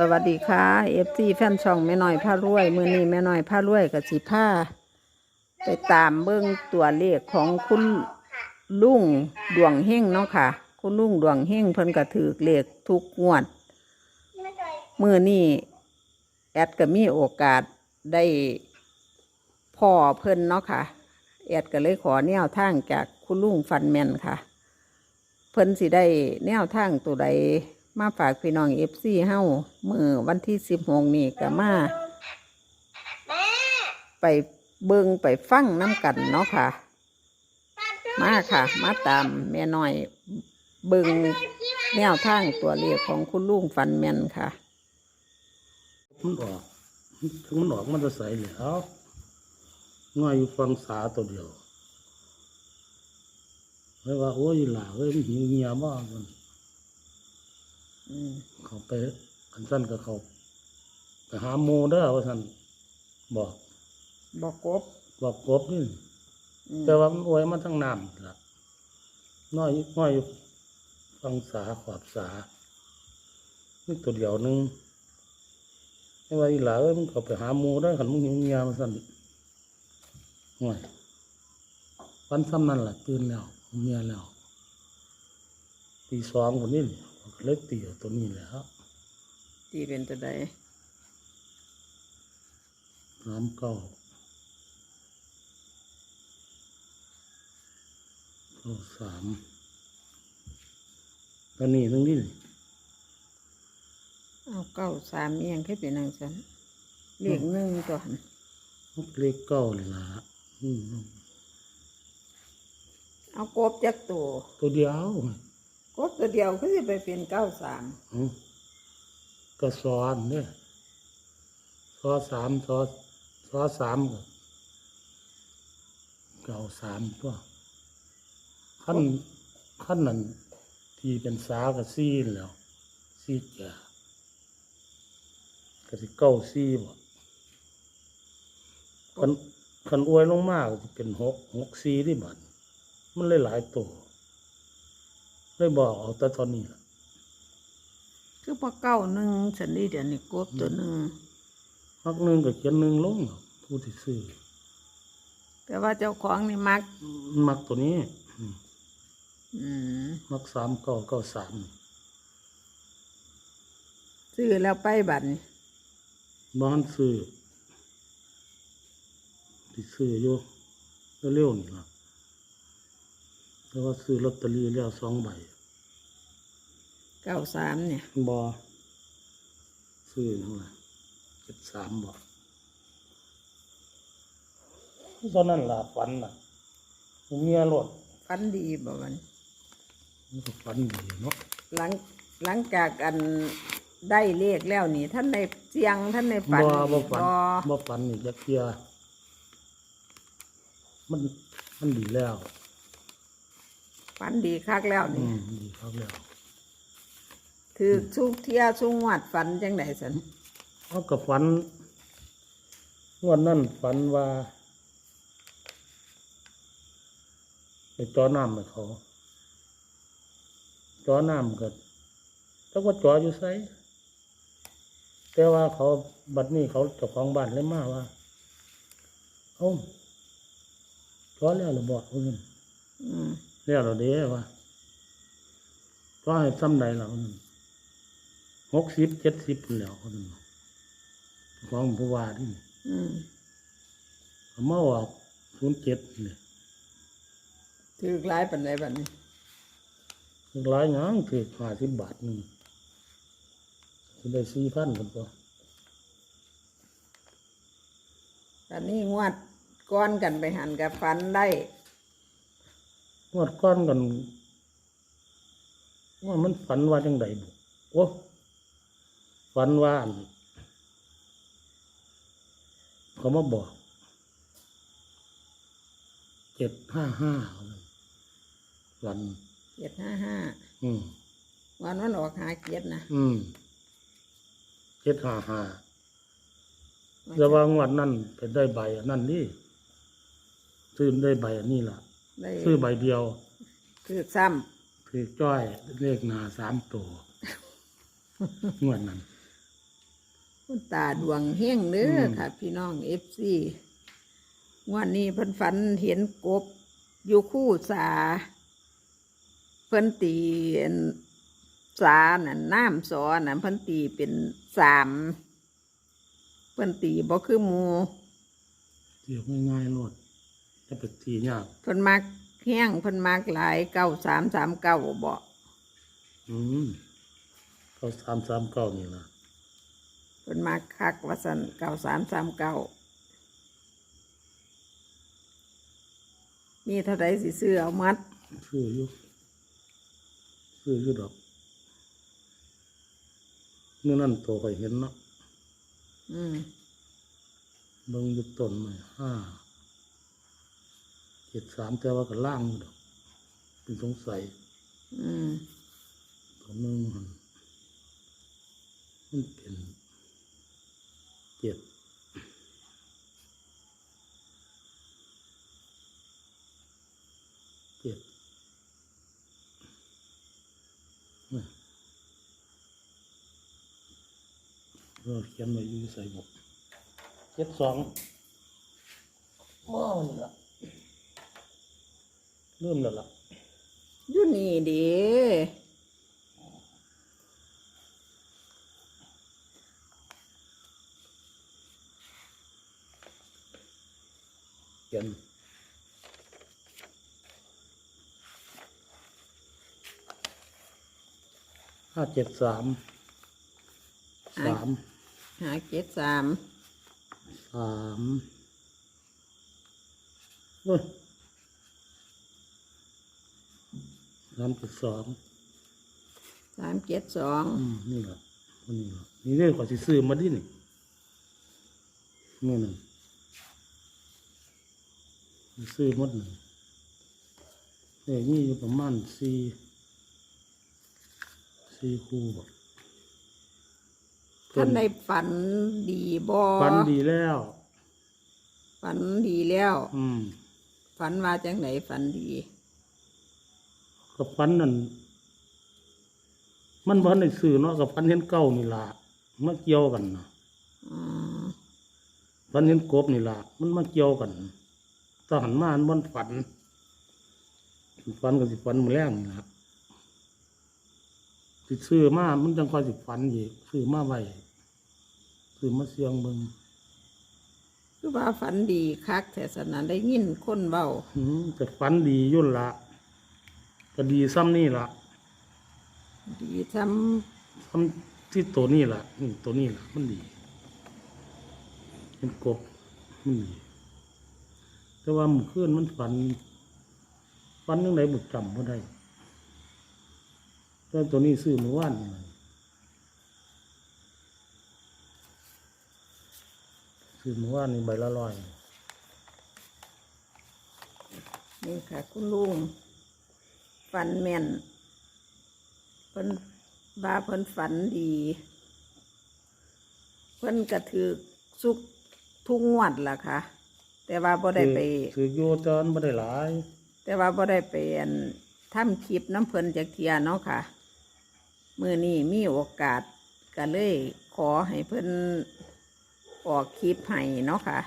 สวัสดีค่ะเอฟซีแฟนช่องแม่น้อยผ้ารวย มือนี้แม่น้อยผ้ารวยกับสีผ้าไปตามเบิ้งตัวเลขของคุณลุงดวงเฮงเนาะค่ะ คุณลุงดวงเฮงเพิ่นก็ถือเลขทุกงวด มือนี้แอดก็มีโอกาสได้พ่อเพิ่นเนาะค่ะ แอดก็เลยขอแนวทางจากคุณลุงฟันแมนค่ะ เพิ่นสิได้แนวทางตัวใด มาฝากพี่น้องเอฟซีเฮามือวันที่สิบหกนี่ก็มา ไปเบิงไปฟังน้ำกันเนาะค่ะ มาค่ะ มาตามแม่น้อยเบิงแนวทางตัวเลขของคุณลุงฟันแมนค่ะ มันออกถึงมันออกมันจะใส่เหลวง่อยอยู่ฟังสาตัวเดียวเฮ้ยว่าโอ้ยหล่าเฮ้ยมันหิวเงียบ้างมัน เขาไปอันสั้นกับเขาไปหาโมเด้อว่าท่านบอกบอกกบบอกกบนี่อืมแต่ว่ามันอวยมันทั้งน้ำละน้อยง่อยอยู่ฟังสาขอบสานี่ตัวเดียวหนึงไม่ว่าอีหล่าเอ้ยมันเขาไปหาโมได้อขันมึงหิวเงียมาสั่นห่วยวันซ้ำนั่นแหละตื่นแล้วเมียแล้วตีสองคนนี้นี่ เล็กตีเอาตัวนี้แหล้วที่เป็นตัวใดน้ำเก้าเก้าสามตอนนี้ตรงนี้นี่เอาเก้าสามเอียงขึ้นเป็นนางสันเลขหนึ่งตัวหันเลขเก้าเลยล่ะอืมเอากบจักตัวตัวเดียว กบตัวเดียวก็จะไปเป็นเก้าสามอืมก็ซอนเนี่ยซอสามซอซอสามก็เก้าสามตัวขั้นขั้นนั้นที่เป็นสากับซีนแล้วซีแก่ก็สิเก้าซีบ่คันคันอวยลงมากเป็นหกหกซีที่บัดมันเลยหลายตัว เลยบอกเอาแต่ตอนนี้ล่ะคือพอเก้าหนึ่งฉันนี่เดี๋ยวนี้กบตัวหนึ่งพักหนึ่งก็เขียนหนึ่งลงผู้ที่ซื้อแต่ว่าเจ้าของนี่มัก มักตัวนี้ อืมอืมมักสามเก้าเก้าสามซื้อแล้วไปบัตรนี่บ้านซื้อที่ซื้ออยู่เร็วๆนี่ล่ะ แต่ว่าซื้อลอตเตอรี่แล้วสองใบเก้าสามเนี่ยบอซื้อนั่นแหละเจ็ดสามบอตอนนั้นล่ะฝันน่ะเมียรถฟันดีบ่วัน มันก็ฝันดีเนาะหลังหลังจากอันได้เลขแล้วนี่ ท่านในเสียงท่านในฝันบ่บ่ฝันบ่บ่ฝันนี่จะเคลียร์มันมันดีแล้ว ฝันดีคักแล้วอืนี่มดีครับแล้วถือทุกเที่ยทุกงวดฝันจังไดสันเขากับฝันงวันนั้นฝันว่าไปจอน้ำให้เขาจอน้ำก็แต่ว่าจออยู่ไสแต่ว่าเขาบัดนี้เขาเจ้าของบ้านเลยมาว่าเอ้าจอแล้วหรือบอกเพิ่นอืม แล้วเราเด้ว่าก็ให้ซ้ำใดเราหกสิบเจ็ดสิบแล้วคนนั้นของผู้ว่าที่อืมเอามาออกศูนย์เจ็ดเนี่ยถือหลายปันใดบัดนี้หลายอย่างคือห้าสิบบาทหนึ่งจะได้สี่พันคนก็ตอนนี้งวดก้อนกันไปหันกับฝันได้ งวดก้อนกันว่ามันฝันว่าจังใดบุโอ้ฝันว่าอั่นเขามาบอกเจ็ดห้าห้าวันเจ็ดห้าห้าอืมวันวันออกหาเจ็ดนะอืมเจ็ดห้าห้าแต่ว่างวดนั่นเป็นได้ใบอันนั่นนี่ซื้อได้ใบอันนี้ล่ะ ได้ซื้อใบเดียวถือซ้คือจ้อยเลขหนาสามตัวงวดนั้นคุณตาดวงเฮงเด้อค่ะ พี่น้องเอฟซีวันนี้เพิ่นฝันเห็นกบอยู่คู่สา เพิ่นตีอันสาน่ะน้ำสอน่ะเพิ่นตีเป็นสามเพิ่นตีบ่คือหมูเสียบง่ายๆโลด จะไปตียากเพิ่นมักแห้งเพิ่นมักหลายเก้าสามสามเก้าบ่อืมเขาสามสามเก้านี่นะเพิ่นมักคักว่าสันเก้าสามสามเก้ามีเท่าไรสิซื้อเอามัดซื้ออยู่ซื้ออยู่ดอกเมื่อนั่นโตก็เห็นเนาะอืมเบิ่งอยู่ต้นไม้ห้า เจ็ดสามแต่ว่าก็ล่างอยู่ดอกเป็นสงสัยอืมตัวหนึงหั่นมันเป็นเจ็ดเจ็ดเนี่ยเราเขียนไว้อยู่ใส่บกเจ็ดสองว้าวนี่ละ เริ่มแล้วล่ะอยู่นี่เดีเขียนห้าเจ็ดสามสามหาเจ็ดสามสามเอ้ย สามเจ็ดสองสามเจ็ดสองอืมนี่แหละคนนี้ล่ะนี่เรื่องกว่าสิซื้อมาดินี่นี่หนึ่งซื้อหมดหนึ่งเอ้ยนี่อยู่ประมาณสี่สี่คู่บ่ท่านได้ฝันดีบ่ฟันดีแล้ว ฝันดีแล้ว อืมฝันว่าจังไหนฝันดี กับฟันนั่นมันบ่ในซื้อเนาะกับฟันเห็นเก้านี่ล่ะมาเกี่ยวกันนะอืมฟันเห็นกบนี่ล่ะมันมาเกี่ยวกันตอนหันมาอันมันฝันฝันกับสิฝันมือแรงนี่ล่ะสิซื้อมามันจังคอยสิฝันอีกซื้อมาไว้ซื้อมาเสียงเบิ่งคือว่าฝันดีคักแต่สนั้นได้ยินคนเบาอืมแต่ฝันดีอยุ่นละ ก็ดีซ้ำนี่ละดีทซ้ำที่ตัวนี้ละนี่ตัวนี้ละมันดีเป็นกบมันดี แต่ว่ามันขึ้นมันฝันฝันยังไงบุจำไม่ได้แต่ตัวนี้ซื้อเมื่อวานนี่ล่ะซื้อเมื่อวานนี่ใบละร้อยำนี่ค่ะ คุณลุง ฝันแม่นเพิ่นว่าเพิ่นฝันดี เพิ่นกระถือสุกทุกงวดล่ะค่ะ แต่ว่าบ่ได้ไปซื้อโยจอนไม่ได้หลาย แต่ว่าบ่ได้ไปอันทำคลิปน้ำเพิ่นจากเทียเนาะค่ะมือนี้มีโอกาสก็เลยขอให้เพิ่นออกคลิปให้เนาะค่ะ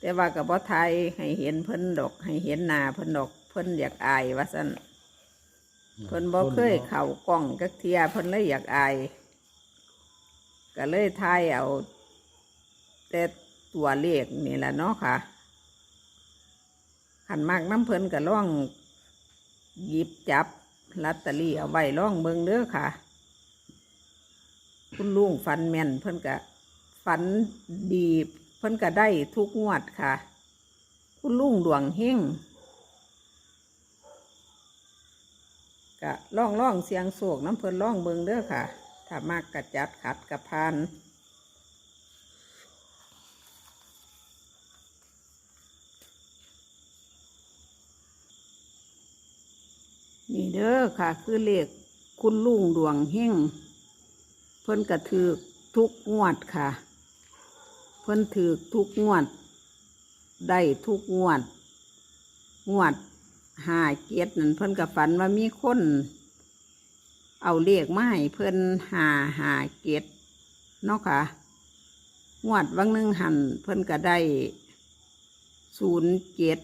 แต่ว่ากับบ่ไทยให้เห็นเพิ่นดอก ให้เห็นหน้าเพิ่นดอกเพิ่นอยากอายว่าซั่นเพิ่นบ่เคยเข้ากล้องจักเทียเพิ่นเลยอยากอายก็เลยทายเอา แต่ตัวเลขนี่แหละเนาะค่ะขันมากน้ำเพิ่นก็ล่องหยิบจับลอตเตอรี่เอาไว้ล่องเบิงเด้อค่ะ คุณลุงฟันแม่นเพิ่นก็ฝันดี เพิ่นก็ได้ทุกงวดค่ะ คุณลุงดวงเฮง ก็ล่องล่องเสียงโศกน้ำเพิ่นล่องเบิงเด้อค่ะ ถ้ามากกระจัดขัดกระพานนี่เด้อค่ะ คือเลขคุณลุงดวงเฮงเพิ่นกระถือทุกงวดค่ะ เพิ่นถือทุกงวด ได้ทุกงวด งวด หาเกียรนั่นเพิ่นกับฝันว่ามีคน เอาเลขมาให้เพิ่นหาหาเกียรเนาะค่ะงวดวังหนึงหันเพิ่นก็ได้ศูนย์เจ็ด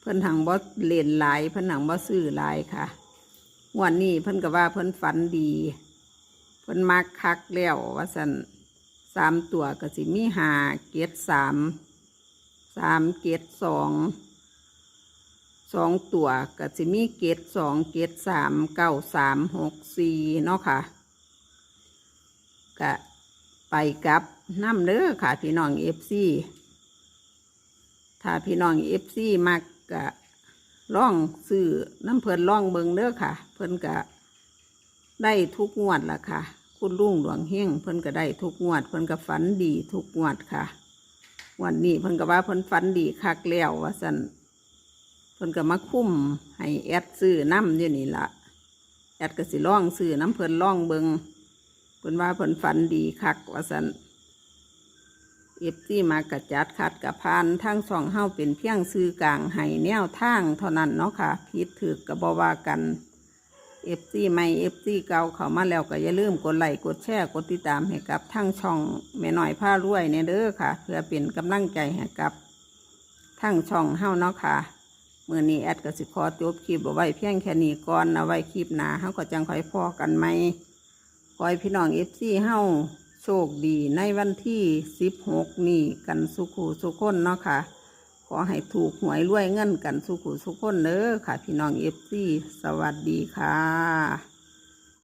เพิ่นหังบ่เลนหลายเพิ่นหังบ่ซื้อหลายค่ะงวดนี้เพิ่นก็ว่าเพิ่นฝันดี เพิ่นมักคักแล้วว่าสันสามตัวก็สิมีหาเกตสามสามเกตสอง สองตัวก็สิมีเกตสองเกตสามเก้าสามหกสี่เนาะค่ะก็ไปกับน้ำเด้อค่ะ พี่น้องเอฟซีถ้าพี่น้องเอฟซีมักก็ล่องซื้อน้ำเพิ่นล่องเบิงเด้อค่ะ เพิ่นก็ได้ทุกงวดละค่ะ คุณลุงหลวงเฮงเพิ่นก็ได้ทุกงวด เพิ่นก็ฝันดีทุกงวดค่ะ วันนี้เพิ่นก็ว่าเพิ่นฝันดีคักแล้วว่าสัน พิ่นก็มาคุ้มให้แอดซื้อน้ำอยู่นี่ละแอดก็สิล่องซื้อน้ำเพิ่นล่องเบิงเพิ่นว่าเพิ่นฝันดีคักว่าสันเอฟซีมากระจัดคัดกระพานทั้งสองเฮาเป็นเพียงซื้อกลางให้แนวทางเท่านั้นเนาะค่ะผิดถือกระบว่ากันเอฟซีใหม่เอฟซีเก่าเข้ามาแล้วก็อย่าลืมกดไลค์กดแชร์กดติดตามให้กับทั้งช่องแม่น้อยผ้ารวยเนี่ยเด้อค่ะ เพื่อเป็นกำลังใจให้กับทั้งช่องเฮาเนาะค่ะ มื่อนี้แอดก็สิคอจบคลิปเอาไว้เพียงแค่นี้ก่อนเอาไว้คลิปหน้าเฮาก็จังคอยพอกันไหมคอยพี่น้องเอฟซีเฮาโชคดีในวันที่สิบหกนี้กันสุขูสุขคนเนาะค่ะ ขอให้ถูกหวยรวยเงินกันสุขุสุขคนเด้อค่ะ พี่น้องเอฟซีสวัสดีค่ะ